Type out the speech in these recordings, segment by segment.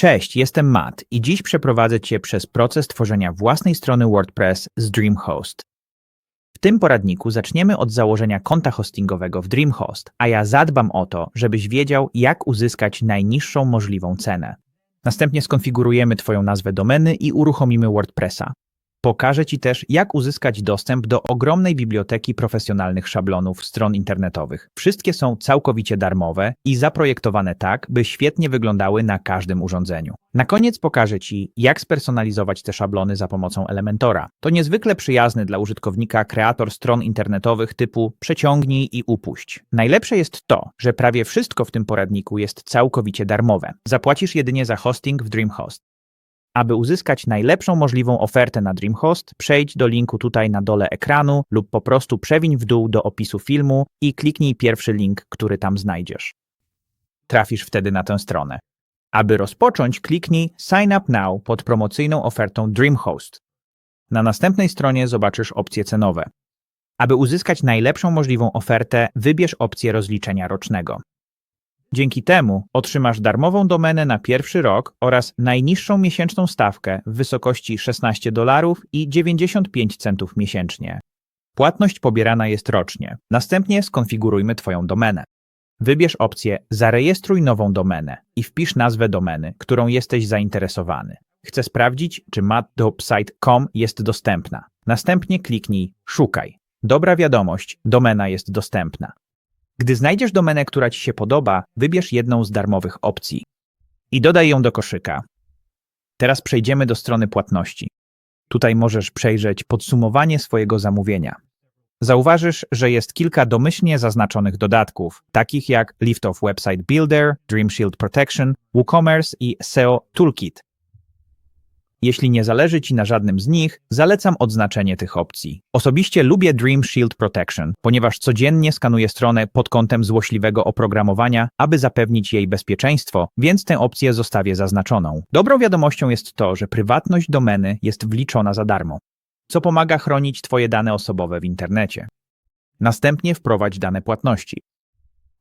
Cześć, jestem Matt i dziś przeprowadzę Cię przez proces tworzenia własnej strony WordPress z DreamHost. W tym poradniku zaczniemy od założenia konta hostingowego w DreamHost, a ja zadbam o to, żebyś wiedział, jak uzyskać najniższą możliwą cenę. Następnie skonfigurujemy Twoją nazwę domeny i uruchomimy WordPressa. Pokażę Ci też, jak uzyskać dostęp do ogromnej biblioteki profesjonalnych szablonów stron internetowych. Wszystkie są całkowicie darmowe i zaprojektowane tak, by świetnie wyglądały na każdym urządzeniu. Na koniec pokażę Ci, jak spersonalizować te szablony za pomocą Elementora. To niezwykle przyjazny dla użytkownika kreator stron internetowych typu przeciągnij i upuść. Najlepsze jest to, że prawie wszystko w tym poradniku jest całkowicie darmowe. Zapłacisz jedynie za hosting w DreamHost. Aby uzyskać najlepszą możliwą ofertę na DreamHost, przejdź do linku tutaj na dole ekranu lub po prostu przewiń w dół do opisu filmu i kliknij pierwszy link, który tam znajdziesz. Trafisz wtedy na tę stronę. Aby rozpocząć, kliknij Sign Up Now pod promocyjną ofertą DreamHost. Na następnej stronie zobaczysz opcje cenowe. Aby uzyskać najlepszą możliwą ofertę, wybierz opcję rozliczenia rocznego. Dzięki temu otrzymasz darmową domenę na pierwszy rok oraz najniższą miesięczną stawkę w wysokości 16 dolarów i 95 centów miesięcznie. Płatność pobierana jest rocznie. Następnie skonfigurujmy Twoją domenę. Wybierz opcję Zarejestruj nową domenę i wpisz nazwę domeny, którą jesteś zainteresowany. Chcę sprawdzić, czy mattopsite.com jest dostępna. Następnie kliknij Szukaj. Dobra wiadomość, domena jest dostępna. Gdy znajdziesz domenę, która Ci się podoba, wybierz jedną z darmowych opcji i dodaj ją do koszyka. Teraz przejdziemy do strony płatności. Tutaj możesz przejrzeć podsumowanie swojego zamówienia. Zauważysz, że jest kilka domyślnie zaznaczonych dodatków, takich jak Liftoff Website Builder, Dream Shield Protection, WooCommerce i SEO Toolkit. Jeśli nie zależy Ci na żadnym z nich, zalecam odznaczenie tych opcji. Osobiście lubię Dream Shield Protection, ponieważ codziennie skanuję stronę pod kątem złośliwego oprogramowania, aby zapewnić jej bezpieczeństwo, więc tę opcję zostawię zaznaczoną. Dobrą wiadomością jest to, że prywatność domeny jest wliczona za darmo, co pomaga chronić Twoje dane osobowe w internecie. Następnie wprowadź dane płatności.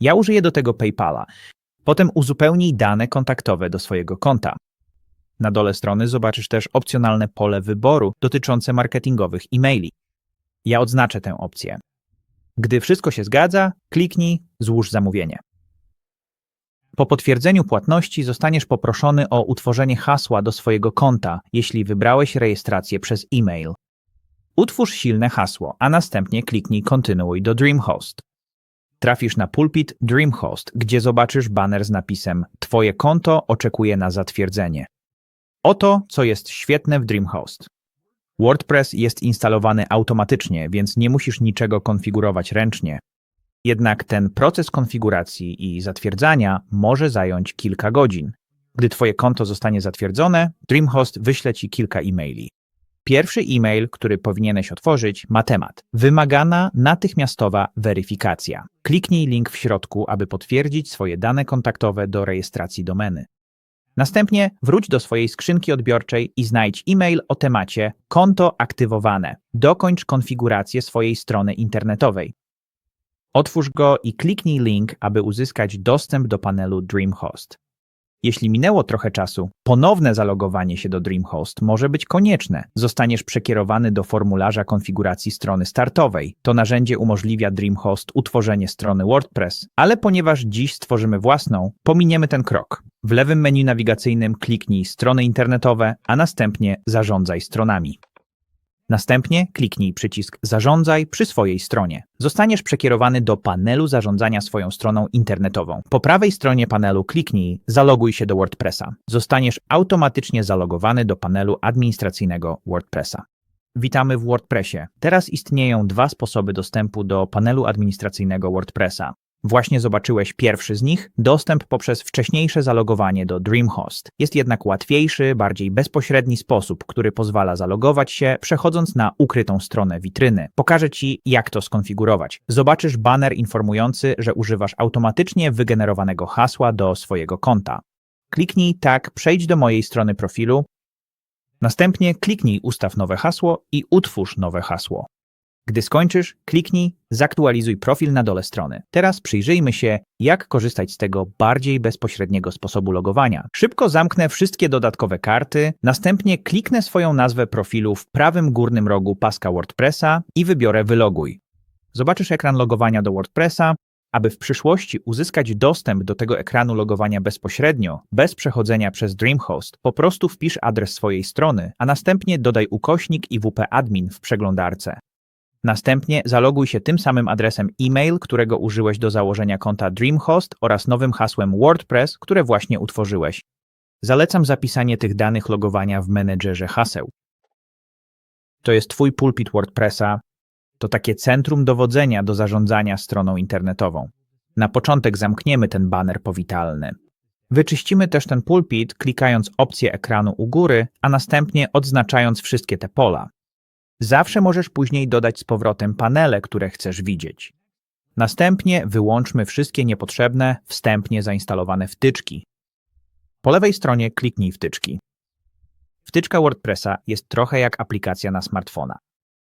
Ja użyję do tego PayPala. Potem uzupełnij dane kontaktowe do swojego konta. Na dole strony zobaczysz też opcjonalne pole wyboru dotyczące marketingowych e-maili. Ja odznaczę tę opcję. Gdy wszystko się zgadza, kliknij Złóż zamówienie. Po potwierdzeniu płatności zostaniesz poproszony o utworzenie hasła do swojego konta, jeśli wybrałeś rejestrację przez e-mail. Utwórz silne hasło, a następnie kliknij Kontynuuj do DreamHost. Trafisz na pulpit DreamHost, gdzie zobaczysz baner z napisem Twoje konto oczekuje na zatwierdzenie. Oto, co jest świetne w DreamHost. WordPress jest instalowany automatycznie, więc nie musisz niczego konfigurować ręcznie. Jednak ten proces konfiguracji i zatwierdzania może zająć kilka godzin. Gdy Twoje konto zostanie zatwierdzone, DreamHost wyśle Ci kilka e-maili. Pierwszy e-mail, który powinieneś otworzyć, ma temat. Wymagana natychmiastowa weryfikacja. Kliknij link w środku, aby potwierdzić swoje dane kontaktowe do rejestracji domeny. Następnie wróć do swojej skrzynki odbiorczej i znajdź e-mail o temacie Konto aktywowane. Dokończ konfigurację swojej strony internetowej. Otwórz go i kliknij link, aby uzyskać dostęp do panelu DreamHost. Jeśli minęło trochę czasu, ponowne zalogowanie się do DreamHost może być konieczne. Zostaniesz przekierowany do formularza konfiguracji strony startowej. To narzędzie umożliwia DreamHost utworzenie strony WordPress, ale ponieważ dziś stworzymy własną, pominiemy ten krok. W lewym menu nawigacyjnym kliknij Strony internetowe, a następnie Zarządzaj stronami. Następnie kliknij przycisk Zarządzaj przy swojej stronie. Zostaniesz przekierowany do panelu zarządzania swoją stroną internetową. Po prawej stronie panelu kliknij Zaloguj się do WordPressa. Zostaniesz automatycznie zalogowany do panelu administracyjnego WordPressa. Witamy w WordPressie. Teraz istnieją dwa sposoby dostępu do panelu administracyjnego WordPressa. Właśnie zobaczyłeś pierwszy z nich, dostęp poprzez wcześniejsze zalogowanie do DreamHost. Jest jednak łatwiejszy, bardziej bezpośredni sposób, który pozwala zalogować się, przechodząc na ukrytą stronę witryny. Pokażę Ci, jak to skonfigurować. Zobaczysz banner informujący, że używasz automatycznie wygenerowanego hasła do swojego konta. Kliknij tak, przejdź do mojej strony profilu, następnie kliknij ustaw nowe hasło i utwórz nowe hasło. Gdy skończysz, kliknij Zaktualizuj profil na dole strony. Teraz przyjrzyjmy się, jak korzystać z tego bardziej bezpośredniego sposobu logowania. Szybko zamknę wszystkie dodatkowe karty, następnie kliknę swoją nazwę profilu w prawym górnym rogu paska WordPressa i wybiorę Wyloguj. Zobaczysz ekran logowania do WordPressa. Aby w przyszłości uzyskać dostęp do tego ekranu logowania bezpośrednio, bez przechodzenia przez DreamHost, po prostu wpisz adres swojej strony, a następnie dodaj ukośnik IWP admin w przeglądarce. Następnie zaloguj się tym samym adresem e-mail, którego użyłeś do założenia konta DreamHost oraz nowym hasłem WordPress, które właśnie utworzyłeś. Zalecam zapisanie tych danych logowania w menedżerze haseł. To jest Twój pulpit WordPressa. To takie centrum dowodzenia do zarządzania stroną internetową. Na początek zamkniemy ten baner powitalny. Wyczyścimy też ten pulpit, klikając opcję ekranu u góry, a następnie odznaczając wszystkie te pola. Zawsze możesz później dodać z powrotem panele, które chcesz widzieć. Następnie wyłączmy wszystkie niepotrzebne, wstępnie zainstalowane wtyczki. Po lewej stronie kliknij wtyczki. Wtyczka WordPressa jest trochę jak aplikacja na smartfona.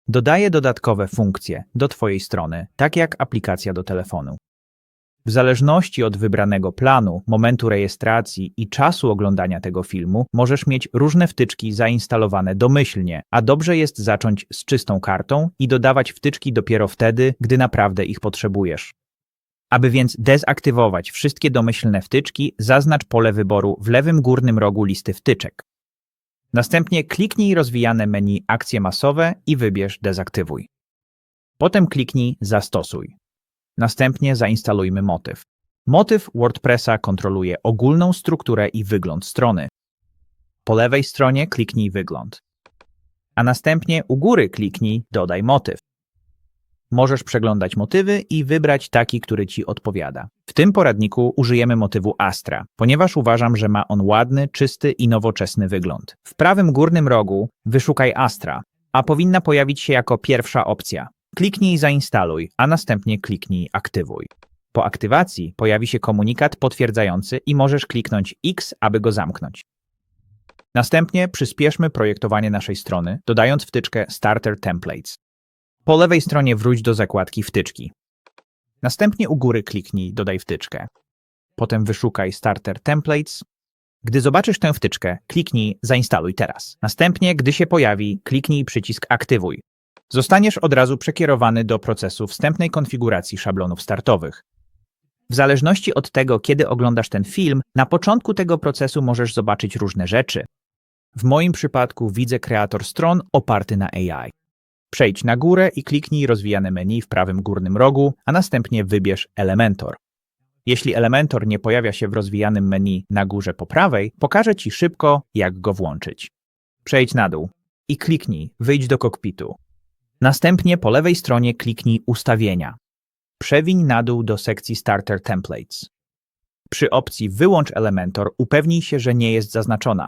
Dodaje dodatkowe funkcje do Twojej strony, tak jak aplikacja do telefonu. W zależności od wybranego planu, momentu rejestracji i czasu oglądania tego filmu, możesz mieć różne wtyczki zainstalowane domyślnie, a dobrze jest zacząć z czystą kartą i dodawać wtyczki dopiero wtedy, gdy naprawdę ich potrzebujesz. Aby więc dezaktywować wszystkie domyślne wtyczki, zaznacz pole wyboru w lewym górnym rogu listy wtyczek. Następnie kliknij rozwijane menu Akcje masowe i wybierz Dezaktywuj. Potem kliknij Zastosuj. Następnie zainstalujmy motyw. Motyw WordPressa kontroluje ogólną strukturę i wygląd strony. Po lewej stronie kliknij Wygląd, a następnie u góry kliknij Dodaj motyw. Możesz przeglądać motywy i wybrać taki, który Ci odpowiada. W tym poradniku użyjemy motywu Astra, ponieważ uważam, że ma on ładny, czysty i nowoczesny wygląd. W prawym górnym rogu wyszukaj Astra, a powinna pojawić się jako pierwsza opcja. Kliknij Zainstaluj, a następnie kliknij Aktywuj. Po aktywacji pojawi się komunikat potwierdzający i możesz kliknąć X, aby go zamknąć. Następnie przyspieszmy projektowanie naszej strony, dodając wtyczkę Starter Templates. Po lewej stronie wróć do zakładki Wtyczki. Następnie u góry kliknij Dodaj wtyczkę. Potem wyszukaj Starter Templates. Gdy zobaczysz tę wtyczkę, kliknij Zainstaluj teraz. Następnie, gdy się pojawi, kliknij przycisk Aktywuj. Zostaniesz od razu przekierowany do procesu wstępnej konfiguracji szablonów startowych. W zależności od tego, kiedy oglądasz ten film, na początku tego procesu możesz zobaczyć różne rzeczy. W moim przypadku widzę kreator stron oparty na AI. Przejdź na górę i kliknij rozwijane menu w prawym górnym rogu, a następnie wybierz Elementor. Jeśli Elementor nie pojawia się w rozwijanym menu na górze po prawej, pokażę Ci szybko, jak go włączyć. Przejdź na dół i kliknij Wyjdź do kokpitu. Następnie po lewej stronie kliknij Ustawienia. Przewiń na dół do sekcji Starter Templates. Przy opcji Wyłącz Elementor upewnij się, że nie jest zaznaczona.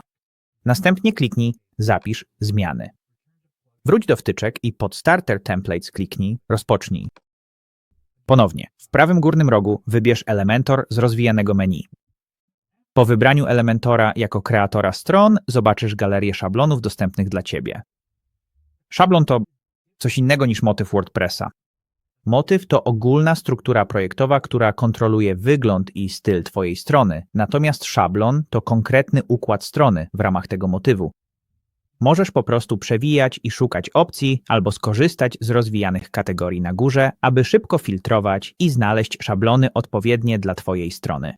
Następnie kliknij Zapisz zmiany. Wróć do wtyczek i pod Starter Templates kliknij Rozpocznij. Ponownie, w prawym górnym rogu wybierz Elementor z rozwijanego menu. Po wybraniu Elementora jako kreatora stron zobaczysz galerię szablonów dostępnych dla Ciebie. Szablon to coś innego niż motyw WordPressa. Motyw to ogólna struktura projektowa, która kontroluje wygląd i styl Twojej strony, natomiast szablon to konkretny układ strony w ramach tego motywu. Możesz po prostu przewijać i szukać opcji albo skorzystać z rozwijanych kategorii na górze, aby szybko filtrować i znaleźć szablony odpowiednie dla Twojej strony.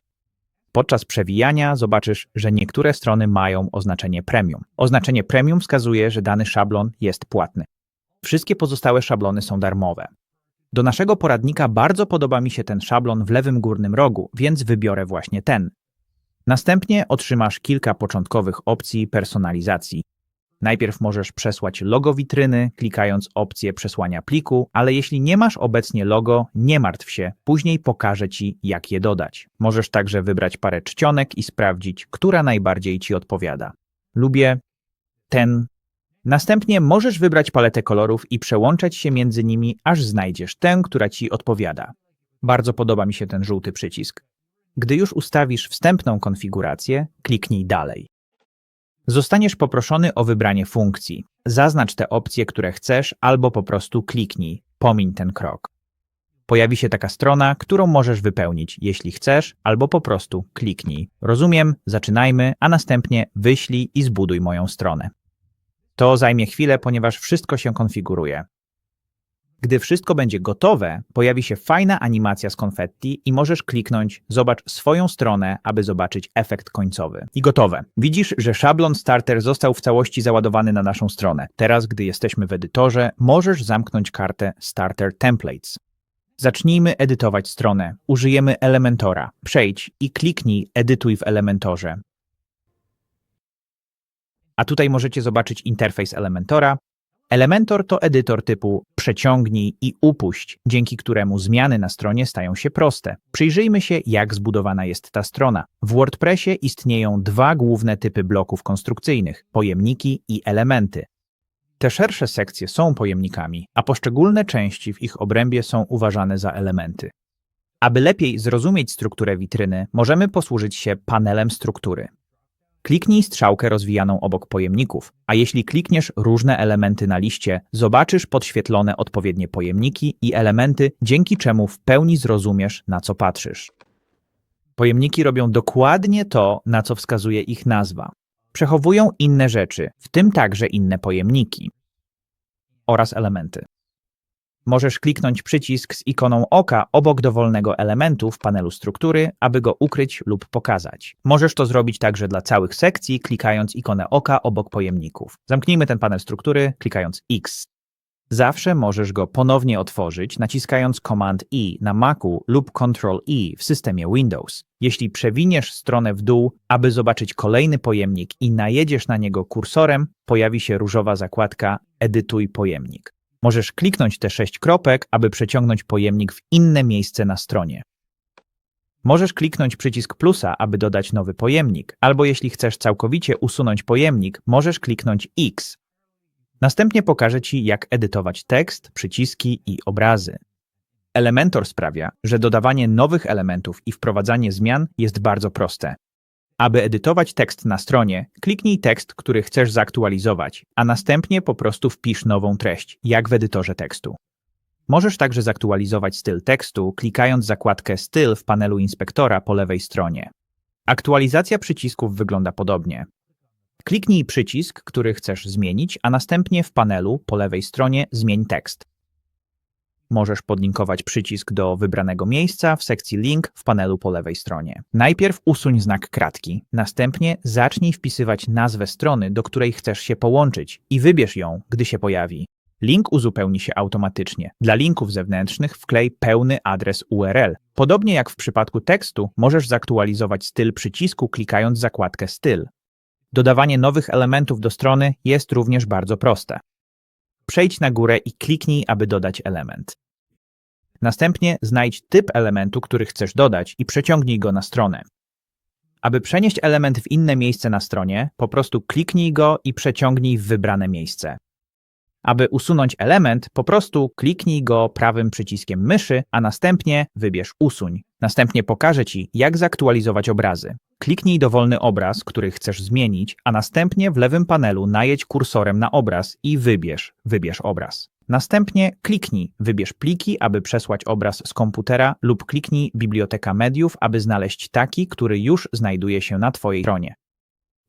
Podczas przewijania zobaczysz, że niektóre strony mają oznaczenie premium. Oznaczenie premium wskazuje, że dany szablon jest płatny. Wszystkie pozostałe szablony są darmowe. Do naszego poradnika bardzo podoba mi się ten szablon w lewym górnym rogu, więc wybiorę właśnie ten. Następnie otrzymasz kilka początkowych opcji personalizacji. Najpierw możesz przesłać logo witryny, klikając opcję przesłania pliku, ale jeśli nie masz obecnie logo, nie martw się, później pokażę Ci, jak je dodać. Możesz także wybrać parę czcionek i sprawdzić, która najbardziej Ci odpowiada. Lubię ten Następnie możesz wybrać paletę kolorów i przełączać się między nimi, aż znajdziesz tę, która Ci odpowiada. Bardzo podoba mi się ten żółty przycisk. Gdy już ustawisz wstępną konfigurację, kliknij Dalej. Zostaniesz poproszony o wybranie funkcji. Zaznacz te opcje, które chcesz, albo po prostu kliknij. Pomiń ten krok. Pojawi się taka strona, którą możesz wypełnić, jeśli chcesz, albo po prostu kliknij. Rozumiem, zaczynajmy, a następnie wyślij i zbuduj moją stronę. To zajmie chwilę, ponieważ wszystko się konfiguruje. Gdy wszystko będzie gotowe, pojawi się fajna animacja z konfetti i możesz kliknąć Zobacz swoją stronę, aby zobaczyć efekt końcowy. I gotowe. Widzisz, że szablon Starter został w całości załadowany na naszą stronę. Teraz, gdy jesteśmy w edytorze, możesz zamknąć kartę Starter Templates. Zacznijmy edytować stronę. Użyjemy Elementora. Przejdź i kliknij Edytuj w Elementorze. A tutaj możecie zobaczyć interfejs Elementora. Elementor to edytor typu przeciągnij i upuść, dzięki któremu zmiany na stronie stają się proste. Przyjrzyjmy się, jak zbudowana jest ta strona. W WordPressie istnieją dwa główne typy bloków konstrukcyjnych pojemniki i elementy. Te szersze sekcje są pojemnikami, a poszczególne części w ich obrębie są uważane za elementy. Aby lepiej zrozumieć strukturę witryny, możemy posłużyć się panelem struktury. Kliknij strzałkę rozwijaną obok pojemników, a jeśli klikniesz różne elementy na liście, zobaczysz podświetlone odpowiednie pojemniki i elementy, dzięki czemu w pełni zrozumiesz, na co patrzysz. Pojemniki robią dokładnie to, na co wskazuje ich nazwa. Przechowują inne rzeczy, w tym także inne pojemniki oraz elementy. Możesz kliknąć przycisk z ikoną oka obok dowolnego elementu w panelu struktury, aby go ukryć lub pokazać. Możesz to zrobić także dla całych sekcji, klikając ikonę oka obok pojemników. Zamknijmy ten panel struktury, klikając X. Zawsze możesz go ponownie otworzyć, naciskając Command I na Macu lub Ctrl I w systemie Windows. Jeśli przewiniesz stronę w dół, aby zobaczyć kolejny pojemnik i najedziesz na niego kursorem, pojawi się różowa zakładka Edytuj pojemnik. Możesz kliknąć te sześć kropek, aby przeciągnąć pojemnik w inne miejsce na stronie. Możesz kliknąć przycisk plusa, aby dodać nowy pojemnik, albo jeśli chcesz całkowicie usunąć pojemnik, możesz kliknąć X. Następnie pokażę Ci, jak edytować tekst, przyciski i obrazy. Elementor sprawia, że dodawanie nowych elementów i wprowadzanie zmian jest bardzo proste. Aby edytować tekst na stronie, kliknij tekst, który chcesz zaktualizować, a następnie po prostu wpisz nową treść, jak w edytorze tekstu. Możesz także zaktualizować styl tekstu, klikając zakładkę Styl w panelu inspektora po lewej stronie. Aktualizacja przycisków wygląda podobnie. Kliknij przycisk, który chcesz zmienić, a następnie w panelu po lewej stronie zmień tekst. Możesz podlinkować przycisk do wybranego miejsca w sekcji Link w panelu po lewej stronie. Najpierw usuń znak kratki, następnie zacznij wpisywać nazwę strony, do której chcesz się połączyć i wybierz ją, gdy się pojawi. Link uzupełni się automatycznie. Dla linków zewnętrznych wklej pełny adres URL. Podobnie jak w przypadku tekstu, możesz zaktualizować styl przycisku klikając zakładkę Styl. Dodawanie nowych elementów do strony jest również bardzo proste. Przejdź na górę i kliknij, aby dodać element. Następnie znajdź typ elementu, który chcesz dodać i przeciągnij go na stronę. Aby przenieść element w inne miejsce na stronie, po prostu kliknij go i przeciągnij w wybrane miejsce. Aby usunąć element, po prostu kliknij go prawym przyciskiem myszy, a następnie wybierz Usuń. Następnie pokażę Ci, jak zaktualizować obrazy. Kliknij dowolny obraz, który chcesz zmienić, a następnie w lewym panelu najedź kursorem na obraz i wybierz Wybierz obraz. Następnie kliknij Wybierz pliki, aby przesłać obraz z komputera lub kliknij Biblioteka mediów, aby znaleźć taki, który już znajduje się na Twojej stronie.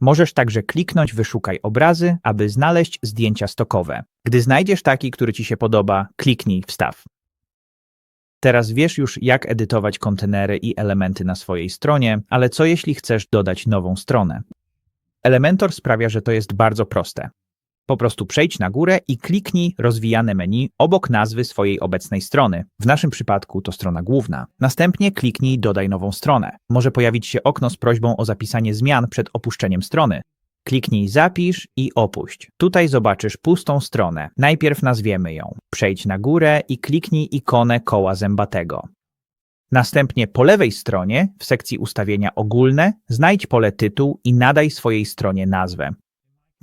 Możesz także kliknąć Wyszukaj obrazy, aby znaleźć zdjęcia stokowe. Gdy znajdziesz taki, który Ci się podoba, kliknij Wstaw. Teraz wiesz już, jak edytować kontenery i elementy na swojej stronie, ale co jeśli chcesz dodać nową stronę? Elementor sprawia, że to jest bardzo proste. Po prostu przejdź na górę i kliknij rozwijane menu obok nazwy swojej obecnej strony. W naszym przypadku to strona główna. Następnie kliknij Dodaj nową stronę. Może pojawić się okno z prośbą o zapisanie zmian przed opuszczeniem strony. Kliknij Zapisz i opuść. Tutaj zobaczysz pustą stronę. Najpierw nazwiemy ją. Przejdź na górę i kliknij ikonę koła zębatego. Następnie po lewej stronie, w sekcji ustawienia ogólne, znajdź pole tytuł i nadaj swojej stronie nazwę.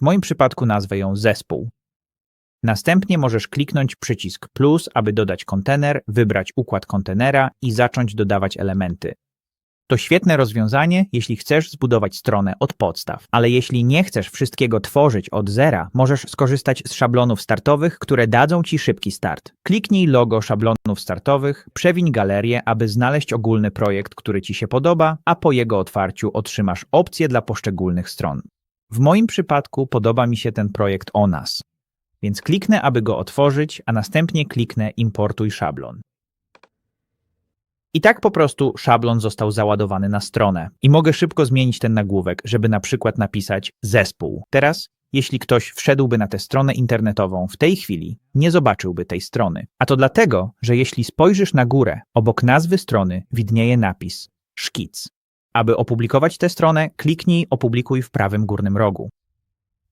W moim przypadku nazwę ją zespół. Następnie możesz kliknąć przycisk plus, aby dodać kontener, wybrać układ kontenera i zacząć dodawać elementy. To świetne rozwiązanie, jeśli chcesz zbudować stronę od podstaw, ale jeśli nie chcesz wszystkiego tworzyć od zera, możesz skorzystać z szablonów startowych, które dadzą Ci szybki start. Kliknij logo szablonów startowych, przewiń galerię, aby znaleźć ogólny projekt, który Ci się podoba, a po jego otwarciu otrzymasz opcje dla poszczególnych stron. W moim przypadku podoba mi się ten projekt o nas, więc kliknę, aby go otworzyć, a następnie kliknę importuj szablon. I tak po prostu szablon został załadowany na stronę i mogę szybko zmienić ten nagłówek, żeby na przykład napisać zespół. Teraz, jeśli ktoś wszedłby na tę stronę internetową w tej chwili, nie zobaczyłby tej strony. A to dlatego, że jeśli spojrzysz na górę, obok nazwy strony widnieje napis szkic. Aby opublikować tę stronę, kliknij opublikuj w prawym górnym rogu.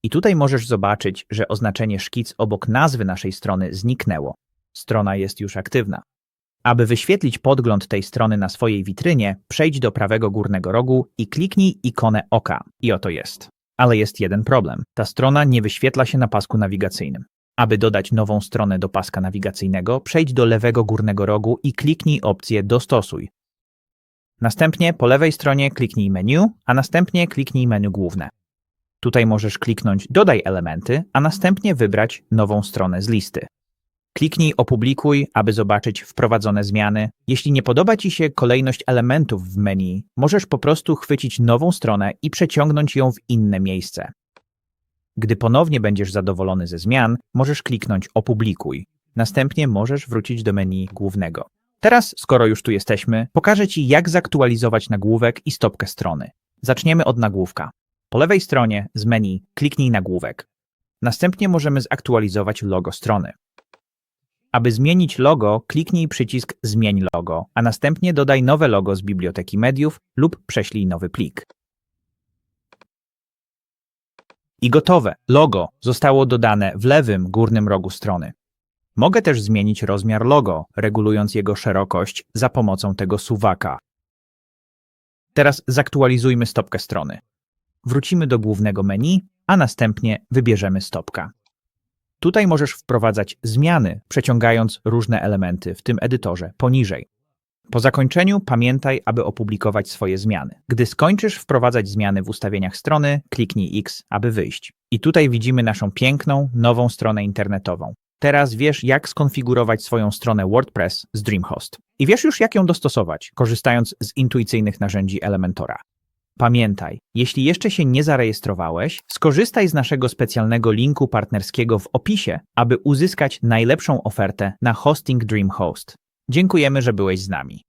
I tutaj możesz zobaczyć, że oznaczenie szkic obok nazwy naszej strony zniknęło. Strona jest już aktywna. Aby wyświetlić podgląd tej strony na swojej witrynie, przejdź do prawego górnego rogu i kliknij ikonę oka. I oto jest. Ale jest jeden problem. Ta strona nie wyświetla się na pasku nawigacyjnym. Aby dodać nową stronę do paska nawigacyjnego, przejdź do lewego górnego rogu i kliknij opcję Dostosuj. Następnie po lewej stronie kliknij menu, a następnie kliknij menu główne. Tutaj możesz kliknąć Dodaj elementy, a następnie wybrać nową stronę z listy. Kliknij Opublikuj, aby zobaczyć wprowadzone zmiany. Jeśli nie podoba Ci się kolejność elementów w menu, możesz po prostu chwycić nową stronę i przeciągnąć ją w inne miejsce. Gdy ponownie będziesz zadowolony ze zmian, możesz kliknąć Opublikuj. Następnie możesz wrócić do menu głównego. Teraz, skoro już tu jesteśmy, pokażę Ci, jak zaktualizować nagłówek i stopkę strony. Zaczniemy od nagłówka. Po lewej stronie z menu kliknij nagłówek. Następnie możemy zaktualizować logo strony. Aby zmienić logo, kliknij przycisk Zmień logo, a następnie dodaj nowe logo z biblioteki mediów lub prześlij nowy plik. I gotowe. Logo zostało dodane w lewym górnym rogu strony. Mogę też zmienić rozmiar logo, regulując jego szerokość za pomocą tego suwaka. Teraz zaktualizujmy stopkę strony. Wrócimy do głównego menu, a następnie wybierzemy stopka. Tutaj możesz wprowadzać zmiany, przeciągając różne elementy w tym edytorze poniżej. Po zakończeniu pamiętaj, aby opublikować swoje zmiany. Gdy skończysz wprowadzać zmiany w ustawieniach strony, kliknij X, aby wyjść. I tutaj widzimy naszą piękną, nową stronę internetową. Teraz wiesz, jak skonfigurować swoją stronę WordPress z DreamHost. I wiesz już, jak ją dostosować, korzystając z intuicyjnych narzędzi Elementora. Pamiętaj, jeśli jeszcze się nie zarejestrowałeś, skorzystaj z naszego specjalnego linku partnerskiego w opisie, aby uzyskać najlepszą ofertę na hosting DreamHost. Dziękujemy, że byłeś z nami.